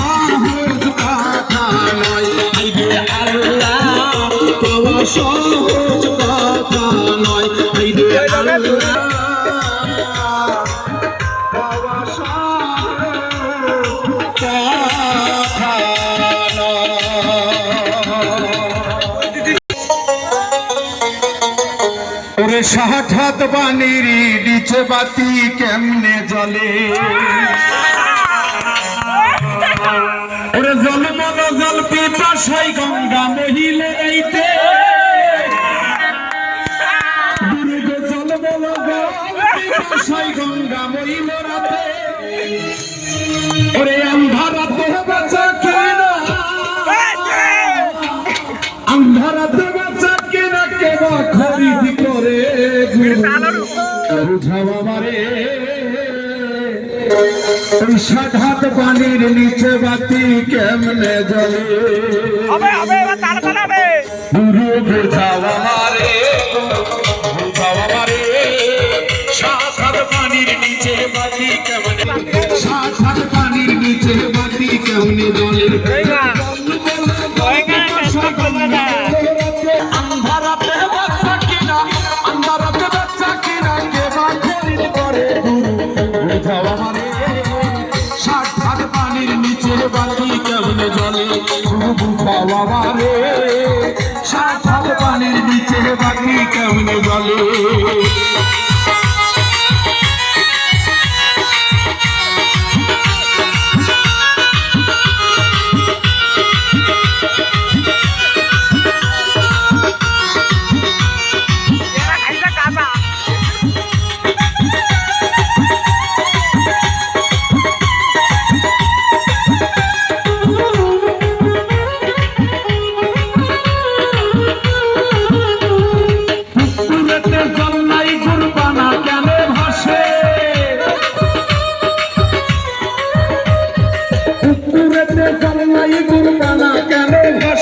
সহজ কথা নয় ওরে সাহাঠাত বানির নিচে বাতি কেমনে জলে পিপাসাই গঙ্গা মহিলে রাতে ওরে আন্ধারাতে বাঁচা কিনা। আন্ধারাতে বাঁচা কিনা কেবা খরিদ করে বুঝাও আমারে। ওই সাধাত পানির নিচে বাতি কেমনে জ্বলে? হবে হবে তাড়াতাড়ি হবে গুরু বুঝাও আমারে। সাক্ষাৎ পানির নিচে বাতি কেমনে জলে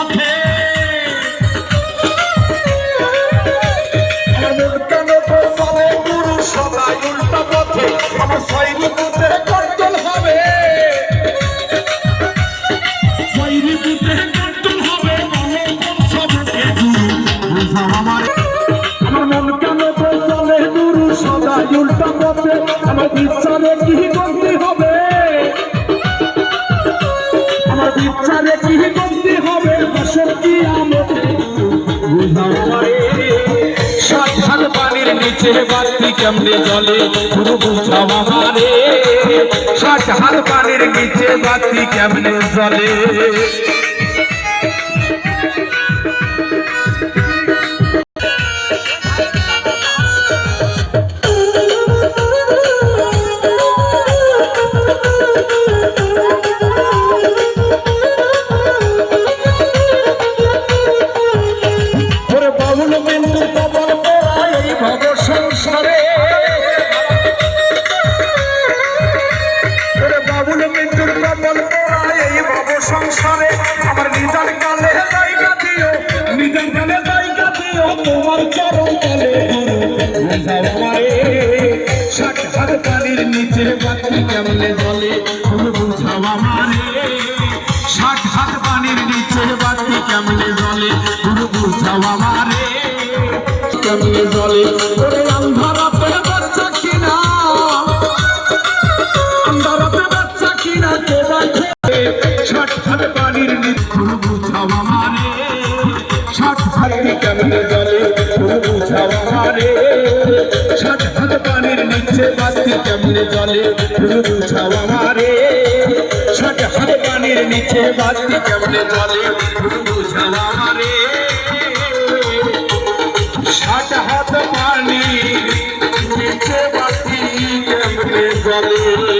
পথে সদাই উল্টা পথে আমার পুতে কর্তন হবে। পুতে কর্তন হবে সবকে গুরু আমার। আমার মন কেন তো গুরু সদাই উল্টা পথে আমার বিচারে কি করতে হবে? আমার বিচারে কি নিচে বাতি কেমনে জলে গুরু বুঝাও আমারে ষাট হাত পানির নিচে বাতি কেমনে জলে সরে বাবুল মৃত্যুর কবল এই বাবু সংসারে। আমার নিজার কালে জায়গা দিও, নিজার কালে জায়গা দিও, তোমার চরণ কালে ষাট হাত পানির নিচে বাতি কেমনে জলে? বুঝাও আমারে ষাট হাত পানির নিচে বাতি কেমনে জলে? বুঝাও আমারে, কেমনে জলে? পানির নিচে বাতি কেমনে জলে হাত পানির নিচে বাতি কেমনে জলে ষাট হাত পানি নিচে বাতি কেমনে জলে